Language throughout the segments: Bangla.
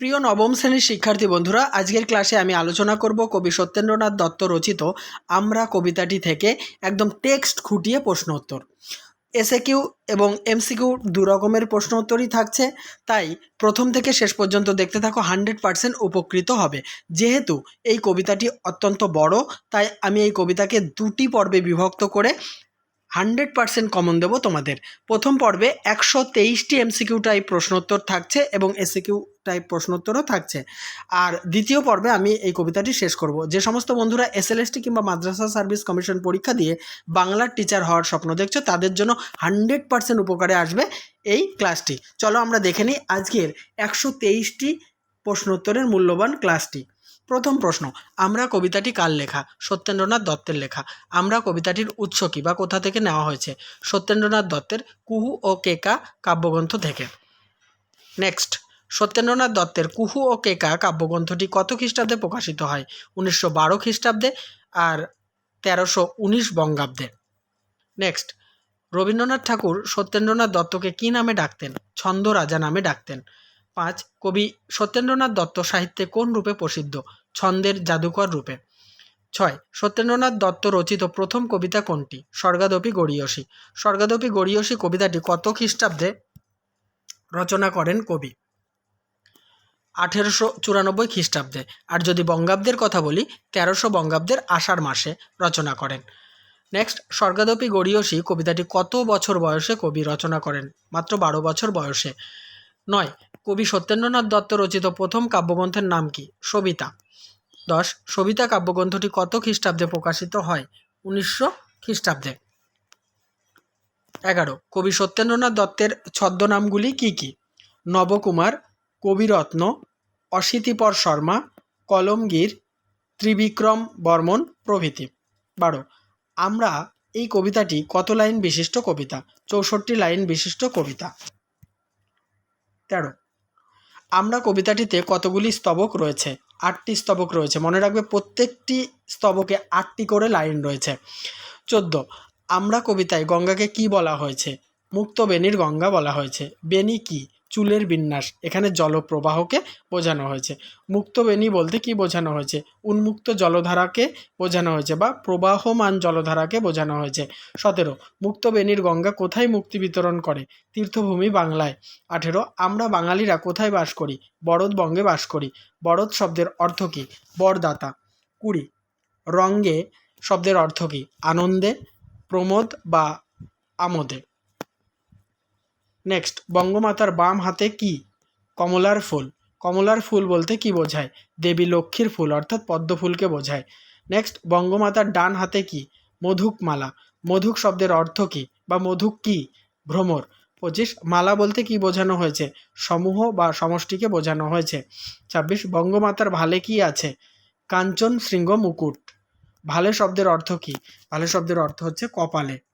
প্রিয় নবম শ্রেণির শিক্ষার্থী বন্ধুরা, আজকের ক্লাসে আমি আলোচনা করব কবি সত্যেন্দ্রনাথ দত্ত রচিত আমরা কবিতাটি থেকে একদম টেক্সট খুঁটিয়ে প্রশ্ন উত্তর। এসএ কিউ এবং এমসিকিউ দু রকমের প্রশ্ন উত্তরই থাকছে, তাই প্রথম থেকে শেষ পর্যন্ত দেখতে থাকো, হান্ড্রেড পার্সেন্ট উপকৃত হবে। যেহেতু এই কবিতাটি অত্যন্ত বড়, তাই আমি এই কবিতাকে দুটি পর্বে বিভক্ত করে হান্ড্রেড পার্সেন্ট কমন দেবো তোমাদের। প্রথম পর্বে একশো তেইশটি এমসিকিউ টাইপ প্রশ্নোত্তর থাকছে এবং এসিকিউ টাইপ প্রশ্নোত্তরও থাকছে। আর দ্বিতীয় পর্বে আমি এই কবিতাটি শেষ করব। যে সমস্ত বন্ধুরা এসএলএসটি কিংবা মাদ্রাসা সার্ভিস কমিশন পরীক্ষা দিয়ে বাংলার টিচার হওয়ার স্বপ্ন দেখছ, তাদের জন্য হান্ড্রেড পার্সেন্ট উপকারে আসবে এই ক্লাসটি চলো আমরা দেখে নিই আজকের একশো তেইশটি প্রশ্নোত্তরের মূল্যবান ক্লাসটি প্রথম প্রশ্ন, আমরা কবিতাটি কার লেখা? সত্যেন্দ্রনাথ দত্তের লেখা। আমরা কবিতাটির উৎস কী বা কোথা থেকে নেওয়া হয়েছে? সত্যেন্দ্রনাথ দত্তের কুহু ও কেকা কাব্যগ্রন্থ থেকে। নেক্সট সত্যেন্দ্রনাথ দত্তের কুহু ও কেকা কাব্যগ্রন্থটি কত খ্রিস্টাব্দে প্রকাশিত হয়? উনিশশো বারো খ্রিস্টাব্দে আর তেরোশো উনিশ বঙ্গাব্দে। নেক্সট রবীন্দ্রনাথ ঠাকুর সত্যেন্দ্রনাথ দত্তকে কী নামে ডাকতেন? ছন্দ রাজা নামে ডাকতেন। পাঁচ কবি সত্যেন্দ্রনাথ দত্ত সাহিত্যে কোন রূপে প্রসিদ্ধ? ছন্দের জাদুকর রূপে। ছয়, সত্যেন্দ্রনাথ দত্ত রচিত প্রথম কবিতা কোনটি? স্বর্গাদপি গড়িয়সী। স্বর্গাদপি গড়িয়সী কবিতাটি কত খ্রিস্টাব্দে রচনা করেন কবি? আঠেরোশো চুরানব্বই খ্রিস্টাব্দে। আর যদি বঙ্গাব্দের কথা বলি, তেরোশো বঙ্গাব্দের আষাঢ় মাসে রচনা করেন। নেক্সট, স্বর্গাদপি গড়িয়সী কবিতাটি কত বছর বয়সে কবি রচনা করেন? মাত্র বারো বছর বয়সে। নয় কবি সত্যেন্দ্রনাথ দত্ত রচিত প্রথম কাব্যগ্রন্থের নাম কি? সবিতা। দশ, সবিতা কাব্যগ্রন্থটি কত খ্রিস্টাব্দে প্রকাশিত হয়? উনিশশো খ্রিস্টাব্দে। এগারো, কবি সত্যেন্দ্রনাথ দত্তের ছদ্মনামগুলি কি কি? নবকুমার, কবিরত্ন, অশীতিপর শর্মা, কলমগীর, ত্রিবিক্রম বর্মন প্রভৃতি। বারো, আমরা এই কবিতাটি কত লাইন বিশিষ্ট কবিতা? চৌষট্টি লাইন বিশিষ্ট কবিতা। তেরো আমরা কবিতাটিতে কতগুলি স্তবক রয়েছে? আটটি স্তবক রয়েছে। মনে রাখবে প্রত্যেকটি স্তবকে আটটি করে লাইন রয়েছে। চোদ্দ, আমরা কবিতায় গঙ্গাকে কি বলা হয়েছে? মুক্ত বেনির গঙ্গা বলা হয়েছে। বেনি কি? চুলের বিন্যাস। এখানে জলপ্রবাহকে বোঝানো হয়েছে। মুক্ত বেনি বলতে কি বোঝানো হয়েছে? উন্মুক্ত জলধারাকে বোঝানো হয়েছে বা প্রবাহমান জলধারাকে বোঝানো হয়েছে। সতেরো, মুক্ত বেনির গঙ্গা কোথায় মুক্তি বিতরণ করে? তীর্থভূমি বাংলায়। আঠেরো, আমরা বাঙালিরা কোথায় বাস করি? বরদবঙ্গে বাস করি। বরদ শব্দের অর্থ কী? বরদাতা। কুড়ি, রঙ্গে শব্দের অর্থ কী? আনন্দে, প্রমোদ বা আমোদে। নেক্সট বঙ্গমাতার বাম হাতে কি? কমলার ফুল। কমলার ফুল বলতে কি বোঝায়? দেবী লক্ষ্মীর ফুল, অর্থাৎ পদ্ম ফুলকে বোঝায়। নেক্সট বঙ্গমাতার ডান হাতে কি? মধুক মালা মধুক শব্দের অর্থ কি বা মধুক কি? ভ্রমর। পঁচিশ, মালা বলতে কি বোঝানো হয়েছে? সমূহ বা সমষ্টিকে বোঝানো হয়েছে। ছাব্বিশ, বঙ্গমাতার ভালে কি আছে? কাঞ্চন শৃঙ্গ মুকুট। ভালে শব্দের অর্থ কি? ভালে শব্দের অর্থ হচ্ছে কপালে।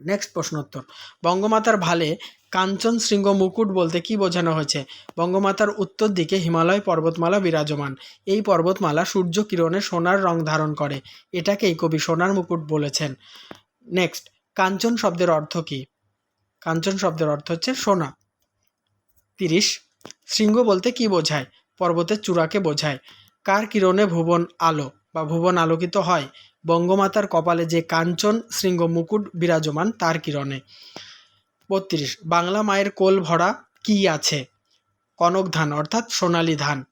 নেক্সট প্রশ্নোত্তর। বঙ্গমাতার ভালে কাঞ্চন শৃঙ্গ মুকুট বলতে কি বোঝানো হয়েছে? বঙ্গমাতার উত্তর দিকে হিমালয় পর্বতমালা বিরাজমান। এই পর্বতমালা সূর্য কিরণে সোনার রং ধারণ করে। এটাকেই কবি সোনার মুকুট বলেছেন। নেক্সট কাঞ্চন শব্দের অর্থ কি? কাঞ্চন শব্দের অর্থ হচ্ছে সোনা। তিরিশ, শৃঙ্গ বলতে কি বোঝায়? পর্বতের চূড়াকে বোঝায়। কার কিরণে ভুবন আলো বা ভুবন আলোকিত হয়? বঙ্গমাতার কপালে যে কাঞ্চন শৃঙ্গ মুকুট বিরাজমান, তার কিরণে। বত্রিশ, বাংলা মায়ের কোল ভরা কি আছে? কনক ধান, অর্থাৎ সোনালী ধান।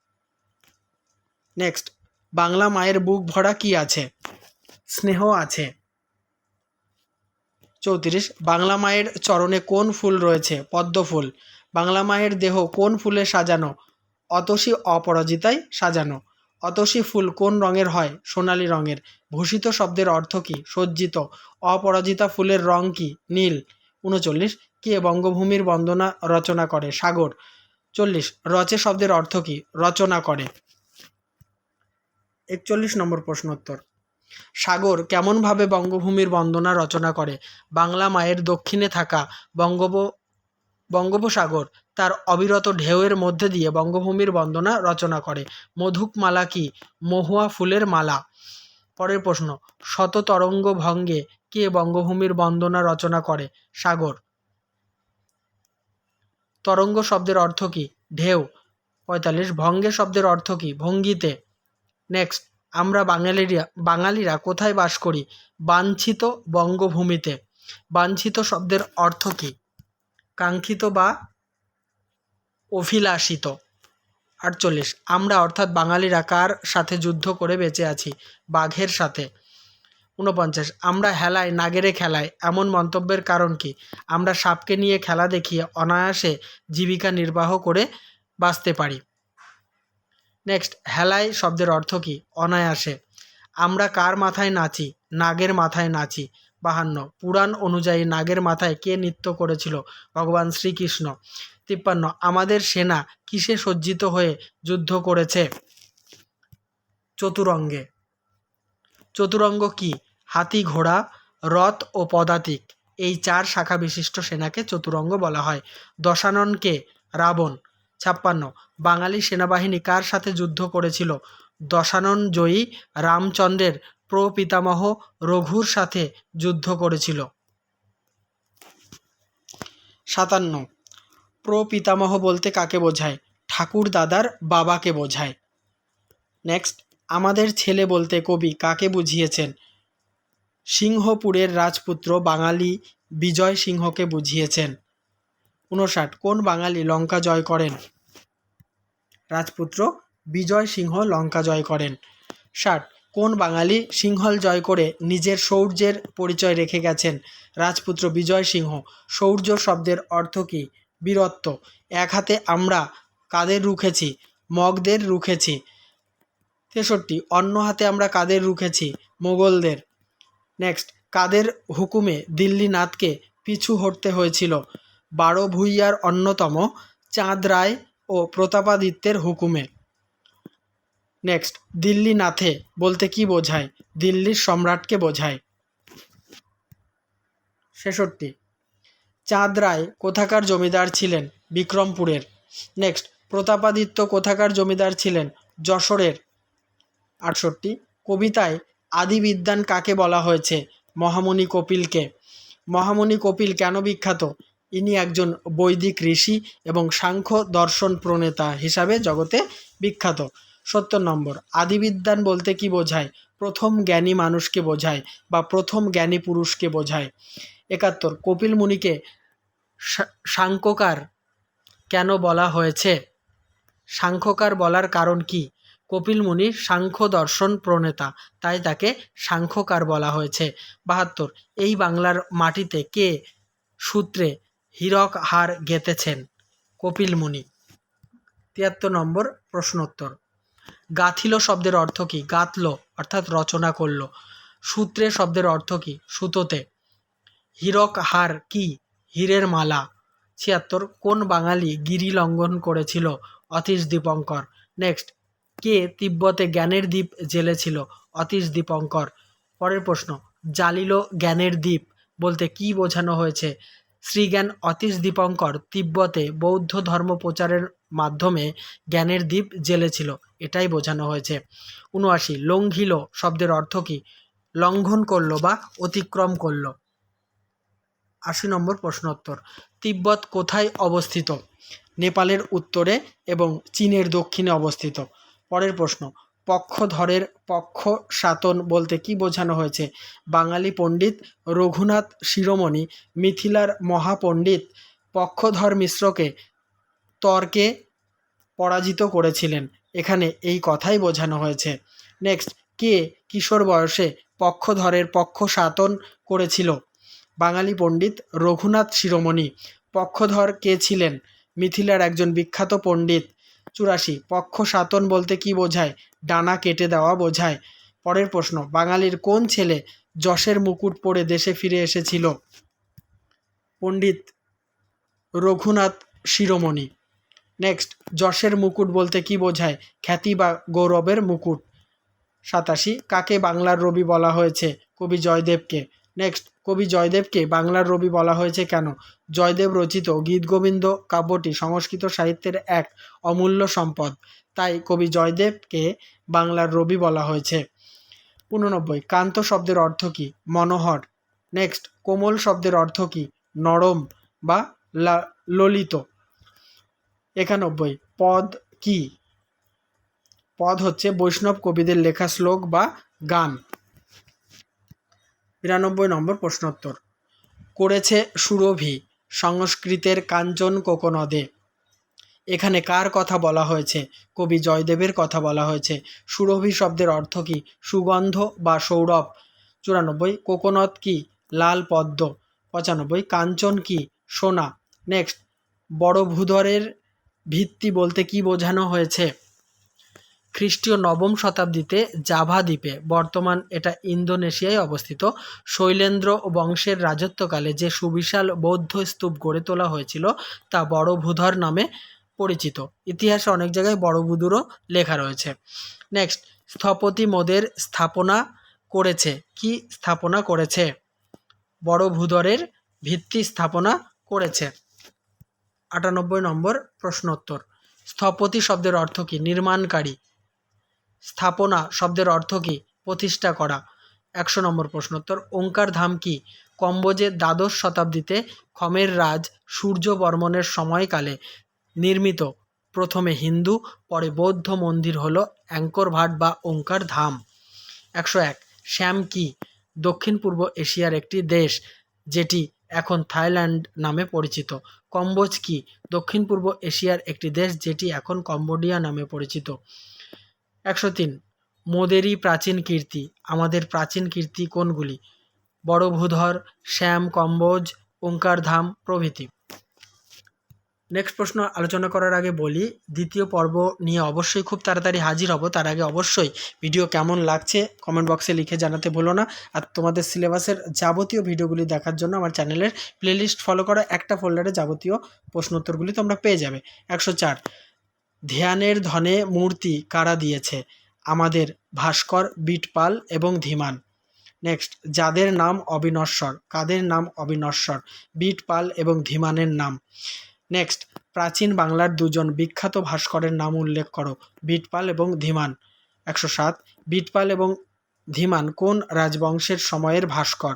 নেক্সট, বাংলা মায়ের বুক ভরা কি আছে? স্নেহ আছে। চৌত্রিশ, বাংলা মায়ের চরণে কোন ফুল রয়েছে? পদ্ম ফুল। বাংলা মায়ের দেহ কোন ফুলে সাজানো? অতসী অপরাজিতায় সাজানো। অতসী ফুল কোন রঙের হয়? সোনালি রঙের। ভূষিত শব্দের অর্থ কী? সজ্জিত, অপরাজিতা ফুলের রং কী? নীল। উনচল্লিশ, কে বঙ্গভূমির বন্দনা রচনা করে? সাগর। চল্লিশ, রচে শব্দের অর্থ কী? রচনা করে। একচল্লিশ নম্বর প্রশ্নোত্তর। সাগর কেমনভাবে বঙ্গভূমির বন্দনা রচনা করে? বাংলা মায়ের দক্ষিণে থাকা বঙ্গোপ, বঙ্গোপসাগর তার অবিরত ঢেউয়ের মধ্যে দিয়ে বঙ্গভূমির বন্দনা রচনা করে। মধুক মালা কি? মহুয়া ফুলের মালা। পরের প্রশ্ন, শত তরঙ্গ ভঙ্গে কে বঙ্গভূমির বন্দনা রচনা করে? সাগর। তরঙ্গ শব্দের অর্থ কি? ঢেউ। পঁয়তাল্লিশ, ভঙ্গে শব্দের অর্থ কী? ভঙ্গিতে। নেক্সট, আমরা বাঙালিরা বাঙালিরা কোথায় বাস করি? বাঞ্ছিত বঙ্গভূমিতে। বাঞ্ছিত শব্দের অর্থ কী? কাঙ্ক্ষিত বা অভিলাষিত। আটচল্লিশ। আমরা অর্থাৎ বাঙালিরা কার সাথে যুদ্ধ করে বেঁচে আছি, বাঘের সাথে। ঊনপঞ্চাশ। আমরা হেলায়, নাগেরে খেলায়। এমন মন্তব্যের কারণ কি? আমরা সাপকে নিয়ে খেলা দেখিয়ে অনায়াসে জীবিকা নির্বাহ করে বাঁচতে পারি। নেক্সট, হেলায় শব্দের অর্থ কি? অনায়াসে। আমরা কার মাথায় নাচি? নাগের মাথায় নাচি। বাহান্ন। পুরাণ অনুযায়ী নাগের মাথায় কে নৃত্য করেছিল? ভগবান শ্রীকৃষ্ণ। তিপ্পান্ন। আমাদের সেনা কিসে সজ্জিত হয়ে যুদ্ধ করেছে? চতুরঙ্গে। চতুরঙ্গ কি? হাতি, ঘোড়া, রথ ও পদাতিক। এই চার শাখা বিশিষ্ট সেনাকে চতুরঙ্গ বলা হয়। দশাননকে রাবণ। ছাপ্পান্ন। বাঙালি সেনাবাহিনী কার সাথে যুদ্ধ করেছিল? দশানন জয়ী রামচন্দ্রের প্রপিতামহ রঘুর সাথে যুদ্ধ করেছিল। সাতান্ন। প্রপিতামহ বলতে কাকে বোঝায়? ঠাকুর দাদার বাবাকে বোঝায়। নেক্সট আমাদের ছেলে বলতে কবি কাকে বুঝিয়েছেন? সিংহপুরের রাজপুত্র বাঙালি বিজয় সিংহকে বুঝিয়েছেন। উনষাট কোন বাঙালি লঙ্কা জয় করেন? রাজপুত্র বিজয় সিংহ লঙ্কা জয় করেন। ষাট কোন বাঙালি সিংহল জয় করে নিজের শৌর্যের পরিচয় রেখে গেছেন? রাজপুত্র বিজয় সিংহ। শৌর্য শব্দের অর্থ কী? বীরত্ব। এক হাতে আমরা কাদের রুখেছি? মগদের রুখেছি। তেষট্টি। অন্য হাতে আমরা কাদের রুখেছি? মোগলদের। নেক্সট। কাদের হুকুমে দিল্লি নাথকে পিছু হটতে হয়েছিল? বারো ভূঁইয়ার অন্যতম চাঁদ রায় ও প্রতাপাদিত্যের হুকুমে। নেক্সট দিল্লি নাথে বলতে কি বোঝায়? দিল্লির সম্রাটকে বোঝায়। ছেষট্টি। চাঁদ রায় কোথাকার জমিদার ছিলেন? বিক্রমপুরের। নেক্সট প্রতাপাদিত্য কোথাকার জমিদার ছিলেন? যশোরের। আটষট্টি। কবিতায় আদিবিদ্যান কাকে বলা হয়েছে? মহামণি কপিলকে। মহামণি কপিল কেন বিখ্যাত? ইনি একজন বৈদিক ঋষি এবং সাংখ্য দর্শন প্রণেতা হিসাবে জগতে বিখ্যাত। সত্তর নম্বর। আদিবিদ্যান বলতে কি বোঝায়? প্রথম জ্ঞানী মানুষকে বোঝায় বা প্রথম জ্ঞানী পুরুষকে বোঝায়। একাত্তর, কপিল মুনিকে সাংখ্যকার কেন বলা হয়েছে? সাংখ্যকার বলার কারণ কি? কপিল মুনি সাংখ্য দর্শন প্রণেতা, তাই তাকে সাংখ্যকার বলা হয়েছে। বাহাত্তর, এই বাংলার মাটিতে কে সূত্রে হীরক হার গেতেছেন কপিল মুনি। তিয়াত্তর নম্বর প্রশ্নোত্তর। গাথিল শব্দের অর্থ কী? গাতল অর্থাৎ রচনা করল। সূত্রে শব্দের অর্থ কী? সুতোতে। হীরক হার কি? হীরের মালা। ছিয়াত্তর, কোন বাঙালি গিরি লঙ্ঘন করেছিল? অতীশ দীপঙ্কর। নেক্সট। কে তিব্বতে জ্ঞানের দ্বীপ জেলেছিল? অতীশ দীপঙ্কর। পরের প্রশ্ন। জালিল জ্ঞানের দ্বীপ বলতে কি বোঝানো হয়েছে? শ্রীজ্ঞান অতীশ দীপঙ্কর তিব্বতে বৌদ্ধ ধর্ম প্রচারের মাধ্যমে জ্ঞানের দ্বীপ জেলেছিল, এটাই বোঝানো হয়েছে। উনআশি, লঙ্ঘিল শব্দের অর্থ কী? লঙ্ঘন করল বা অতিক্রম করল। আশি নম্বর প্রশ্নোত্তর, তিব্বত কোথায় অবস্থিত? নেপালের উত্তরে এবং চীনের দক্ষিণে অবস্থিত। পরের প্রশ্ন পক্ষধরের পক্ষ সাতন বলতে কি বোঝানো হয়েছে? বাঙালি পণ্ডিত রঘুনাথ শিরোমণি, মিথিলার মহাপণ্ডিত পক্ষধর মিশ্রকে তর্কে পরাজিত করেছিলেন। এখানে এই কথাই বোঝানো হয়েছে। নেক্সট, কে কিশোর বয়সে পক্ষধরের পক্ষ সাতন করেছিল? বাঙালি পণ্ডিত রঘুনাথ শিরোমণি। পক্ষধর কে ছিলেন? মিথিলার একজন বিখ্যাত পণ্ডিত চুরাশি। পক্ষ সাতন বলতে কি বোঝায়? ডানা কেটে দেওয়া বোঝায়। পরের প্রশ্ন, বাঙালির কোন ছেলে যশের মুকুট পরে দেশে ফিরে এসেছিল? পণ্ডিত রঘুনাথ শিরোমণি। নেক্সট, যশের মুকুট বলতে কি বোঝায়? খ্যাতি বা গৌরবের মুকুট। সাতাশি, কাকে বাংলার রবি বলা হয়েছে? কবি জয়দেবকে। নেক্সট কবি জয়দেবকে বাংলার রবি বলা হয়েছে কেন? জয়দেব রচিত গীতগোবিন্দ কাব্যটি সংস্কৃত সাহিত্যের এক অমূল্য সম্পদ। তাই কবি জয়দেবকে বাংলার রবি বলা হয়েছে। উননব্বই কান্ত শব্দের অর্থ কী? মনোহর। নেক্সট, কোমল শব্দের অর্থ কী? নরম বা ললিত। একানব্বই, পদ কি? পদ হচ্ছে বৈষ্ণব কবিদের লেখা শ্লোক বা গান। বিরানব্বই নম্বর প্রশ্নোত্তর। করেছে সুরভি, সংস্কৃতের কাঞ্চন কোকনদে। এখানে কার কথা বলা হয়েছে? কবি জয়দেবের কথা বলা হয়েছে। সুরভি শব্দের অর্থ কি? সুগন্ধ বা সৌরভ। চুরানব্বই, কোকোনদ কি? লাল পদ্ম। পঁচানব্বই, কাঞ্চন কি? সোনা। নেক্সট বড় ভূধরের ভিত্তি বলতে কি বোঝানো হয়েছে? খ্রিস্টীয় নবম শতাব্দীতে জাভা দ্বীপে, বর্তমান এটা ইন্দোনেশিয়ায় অবস্থিত, শৈলেন্দ্র বংশের রাজত্বকালে যে সুবিশাল বৌদ্ধ স্তূপ গড়ে তোলা হয়েছিল তা বড় ভূধর নামে পরিচিত। ইতিহাসে অনেক জায়গায় বড় লেখা রয়েছে। নেক্সট, স্থপতি মোদের স্থাপনা করেছে। কি স্থাপনা করেছে? বড় ভূধরের ভিত্তি স্থাপনা করেছে। আটানব্বই নম্বর প্রশ্নোত্তর। স্থপতি শব্দের অর্থ কী? নির্মাণকারী। স্থাপনা শব্দের অর্থ কী? প্রতিষ্ঠা করা। একশো নম্বর প্রশ্নোত্তর, ওঙ্কার ধাম কি? কম্বোজের দ্বাদশ শতাব্দীতে খমের রাজ সূর্য বর্মনের সময়কালে নির্মিত। প্রথমে হিন্দু, পরে বৌদ্ধ মন্দির হল অ্যাঙ্কর ভাট বা ওঙ্কার ধাম। একশো এক, শ্যাম কি? দক্ষিণ পূর্ব এশিয়ার একটি দেশ যেটি এখন থাইল্যান্ড নামে পরিচিত। কম্বোজ কি? দক্ষিণ পূর্ব এশিয়ার একটি দেশ যেটি এখন কম্বোডিয়া নামে পরিচিত। একশো তিন। মোদেরই প্রাচীন কীর্তি। আমাদের প্রাচীন কীর্তি কোনগুলি? বড় ভূধর শ্যাম, কম্বোজ ওঙ্কার ধাম প্রভৃতি। নেক্সট প্রশ্ন আলোচনা করার আগে বলি, দ্বিতীয় পর্ব নিয়ে অবশ্যই খুব তাড়াতাড়ি হাজির হব। তার আগে অবশ্যই ভিডিও কেমন লাগছে কমেন্ট বক্সে লিখে জানাতে ভুলো না। আর তোমাদের সিলেবাসের যাবতীয় ভিডিওগুলি দেখার জন্য আমার চ্যানেলের প্লেলিস্ট ফলো করা। একটা ফোল্ডারে যাবতীয় প্রশ্নোত্তরগুলি তোমরা পেয়ে যাবে। একশো চার। ধ্যানের ধনে মূর্তি কারা দিয়েছে? আমাদের ভাস্কর, বিটপাল এবং ধীমান। নেক্সট, যাদের নাম অবিনশ্বর? কাদের নাম অবিনশ্বর? বিটপাল এবং ধীমানের নাম। নেক্সট, প্রাচীন বাংলার দুজন বিখ্যাত ভাস্করের নাম উল্লেখ করো। বিটপাল এবং ধীমান। একশো সাত, বিটপাল এবং ধীমান কোন রাজবংশের সময়ের ভাস্কর?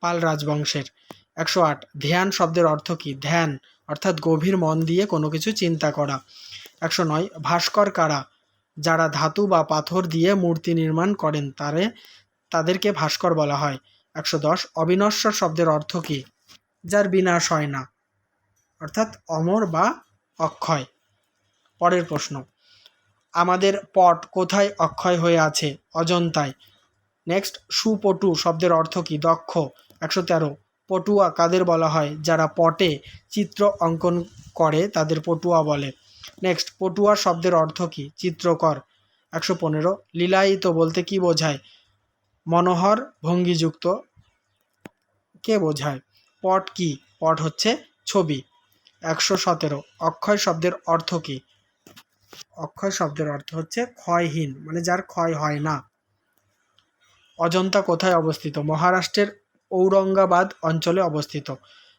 পাল রাজবংশের। একশো আট, ধ্যান শব্দের অর্থ কী? ধ্যান অর্থাৎ গভীর মন দিয়ে কোনো কিছু চিন্তা করা। একশো নয়, ভাস্কর কারা? যারা ধাতু বা পাথর দিয়ে মূর্তি নির্মাণ করেন, তারে, তাদেরকে ভাস্কর বলা হয়। একশো দশ, অবিনশ্বর শব্দের অর্থ কী? যার বিনাশ হয় না। অর্থাৎ অমর বা অক্ষয়। পরের প্রশ্ন। আমাদের পট কোথায় অক্ষয় হয়ে আছে? অজন্তায়। নেক্সট, সুপটু শব্দের অর্থ কী? দক্ষ। একশো তেরো, পটুয়া কাদের বলা হয়? যারা পটে চিত্র অঙ্কন করে, তাদের পটুয়া বলে। নেক্সট পটুয়া শব্দের অর্থ কী? চিত্রকর। একশো পনেরো, লীলায়িত বলতে কি বোঝায়? মনোহর ভঙ্গিযুক্ত। কে বোঝায়? পট কি? পট হচ্ছে ছবি। একশো সতেরো, অক্ষয় শব্দের অর্থ কী? অক্ষয় শব্দের অর্থ হচ্ছে ক্ষয়হীন মানে যার ক্ষয় হয় না। অজন্তা কোথায় অবস্থিত? মহারাষ্ট্রের ঔরঙ্গাবাদ অঞ্চলে অবস্থিত।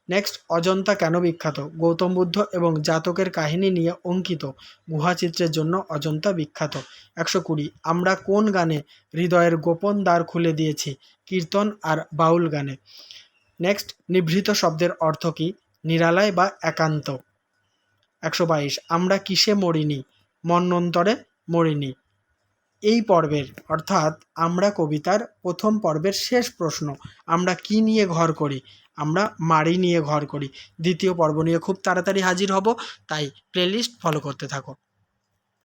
নেক্সট অজন্তা কেন বিখ্যাত? গৌতম বুদ্ধ এবং জাতকের কাহিনী নিয়ে অঙ্কিত গুহাচিত্রের জন্য অজন্তা বিখ্যাত। একশো কুড়ি, আমরা কোন গানে হৃদয়ের গোপন দ্বার খুলে দিয়েছি? কীর্তন আর বাউল গানে। নেক্সট নিভৃত শব্দের অর্থ কী? নিরালয় বা একান্ত। একশো বাইশ, আমরা কিসে মরিনি? মন্বন্তরে মরিনি। এই পর্বের, অর্থাৎ আমরা কবিতার প্রথম পর্বের শেষ প্রশ্ন, আমরা কি নিয়ে ঘর করি? আমরা মারি নিয়ে ঘর করি। দ্বিতীয় পর্ব নিয়ে খুব তাড়াতাড়ি হাজির হব, তাই প্লেলিস্ট ফলো করতে থাকো।